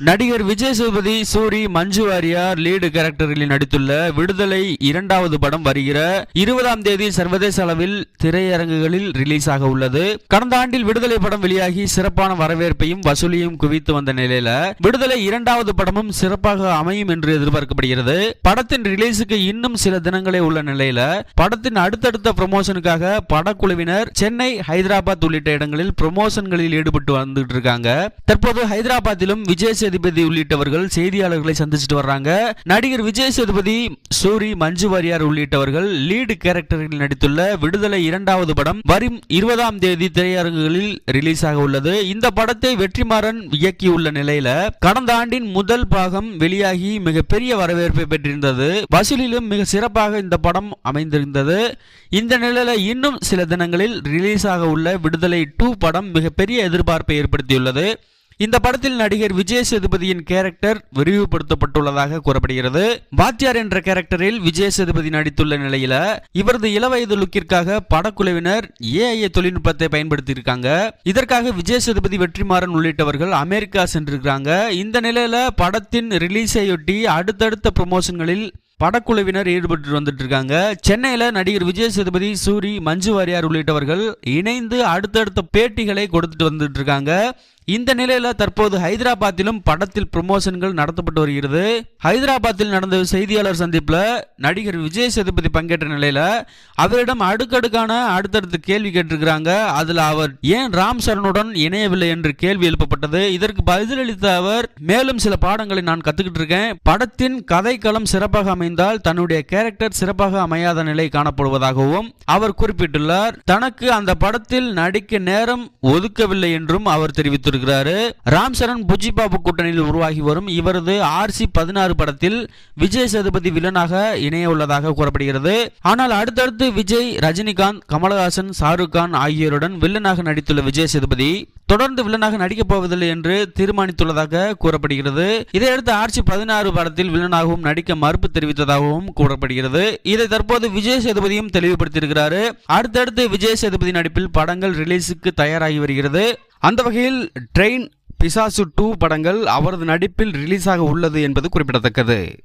நடிகர் விஜய் சேதுபதி சூரி மஞ்சு வாரியார் லீடு கேரக்டரில் நடித்துள்ள விடுதலை இரண்டாவது படம் வருகிற இருபதாம் தேதி சர்வதேச அளவில் திரையரங்குகளில் ரிலீஸ் ஆக உள்ளது. கடந்த ஆண்டில் விடுதலை படம் வெளியாகி சிறப்பான வரவேற்பையும் வசூலியும் குவித்து வந்த நிலையில விடுதலை இரண்டாவது படமும் சிறப்பாக அமையும் என்று எதிர்பார்க்கப்படுகிறது. படத்தின் ரிலீஸுக்கு இன்னும் சில தினங்களே உள்ள நிலையில படத்தின் அடுத்தடுத்த ப்ரொமோஷனுக்காக படக்குழுவினர் சென்னை ஹைதராபாத் உள்ளிட்ட இடங்களில் ப்ரொமோஷன்களில் ஈடுபட்டு வந்துட்டு இருக்காங்க. தற்போது ஹைதராபாத்திலும் விஜய் சேதுபதி உள்ளிட்டவர்கள் செய்தியாளர்களை சந்திச்சுட்டு வர்றாங்க. நடிகர் விஜய் சேதுபதி சூரி மஞ்சு வாரியார் உள்ளிட்டவர்கள் லீடு கேரக்டரில் நடித்துள்ள விடுதலை இரண்டாவது படம் வரும் இருபதாம் தேதி திரையரங்குகளில் ரிலீஸ் ஆக உள்ளது. இந்த படத்தை வெற்றிமாறன் இயக்கியுள்ள நிலையில கடந்த ஆண்டின் முதல் பாகம் வெளியாகி மிகப்பெரிய வரவேற்பை பெற்றிருந்தது. வசூலிலும் மிக சிறப்பாக இந்த படம் அமைந்திருந்தது. இந்த நிலையில இன்னும் சில தினங்களில் ரிலீஸ் ஆக உள்ள விடுதலை டூ படம் மிகப்பெரிய எதிர்பார்ப்பை ஏற்படுத்தியுள்ளது. இந்த படத்தில் நடிகர் விஜய் சேதுபதியின் கேரக்டர் விரிவுபடுத்தப்பட்டுள்ளதாக கூறப்படுகிறது. வாத்தியார் என்ற கேரக்டரில் விஜய் சேதுபதி நடித்துள்ள நிலையில இவரது இளவயது லுக்கிற்காக படக்குழுவினர் ஏஐஏ தொழில்நுட்பத்தை பயன்படுத்தி இருக்காங்க இதற்காக விஜய் சேதுபதி வெற்றிமாறன் உள்ளிட்டவர்கள் அமெரிக்கா சென்றிருக்கிறாங்க. இந்த நிலையில படத்தின் ரிலீஸையொட்டி அடுத்தடுத்த ப்ரமோஷன்களில் படக்குழுவினர் ஈடுபட்டு வந்துட்டு இருக்காங்க சென்னையில நடிகர் விஜய் சேதுபதி சூரி மஞ்சு வாரியார் உள்ளிட்டவர்கள் இணைந்து அடுத்தடுத்த பேட்டிகளை கொடுத்துட்டு வந்துட்டு இருக்காங்க இந்த நிலையில தற்போது ஹைதராபாத்திலும் படத்தில் ப்ரமோஷன்கள் நடத்தப்பட்டு வருகிறது. ஹைதராபாத்தில் நடந்த செய்தியாளர் சந்திப்பில் நடிகர் விஜய் சேதுபதி பங்கேற்ற நிலையில அவரிடம் அடுக்கடுக்கான அடுத்தடுத்து கேள்வி கேட்டிருக்கிறாங்க. அதுல அவர் ஏன் ராம் சரணுடன் இணையவில்லை? என்று கேள்வி எழுப்பப்பட்டது. இதற்கு பதிலளித்த அவர் மேலும் சில பாடங்களை நான் கத்துக்கிட்டு இருக்கேன். படத்தின் கதைக்களம் சிறப்பாக அமைந்தால் தன்னுடைய கேரக்டர் சிறப்பாக அமையாத நிலை காணப்படுவதாகவும் அவர் குறிப்பிட்டுள்ளார். தனக்கு அந்த படத்தில் நடிக்க நேரம் ஒதுக்கவில்லை என்றும் அவர் தெரிவித்துள்ளார் இருக்கிறாரு ராம் சரண் புஜி பாபு கூட்டணியில் உருவாகி வரும். இவரது ஆர்சி பதினாறு படத்தில் விஜய் சேதுபதி வில்லனாக இணைய உள்ளதாக கூறப்படுகிறது. ஆனால் அடுத்தடுத்து விஜய் ரஜினிகாந்த் கமலஹாசன் ஷாருக் கான் ஆகியோருடன் வில்லனாக நடித்துள்ள விஜய் சேதுபதி தொடர்ந்து வில்லனாக நடிக்கப் போவதில்லை என்று தீர்மானித்துள்ளதாக கூறப்படுகிறது. இதையடுத்து ஆர்ச்சி பதினாறு படத்தில் வில்லனாகவும் நடிக்க மறுப்பு தெரிவித்ததாகவும் கூறப்படுகிறது. இதை தற்போது விஜய் சேதுபதியும் தெளிவுபடுத்தியிருக்கிறாரு. அடுத்தடுத்து விஜய் சேதுபதி நடிப்பில் படங்கள் ரிலீஸுக்கு தயாராகி வருகிறது. அந்த வகையில் ட்ரெயின் பிசாசு டூ படங்கள் அவரது நடிப்பில் ரிலீஸாக உள்ளது என்பது குறிப்பிடத்தக்கது.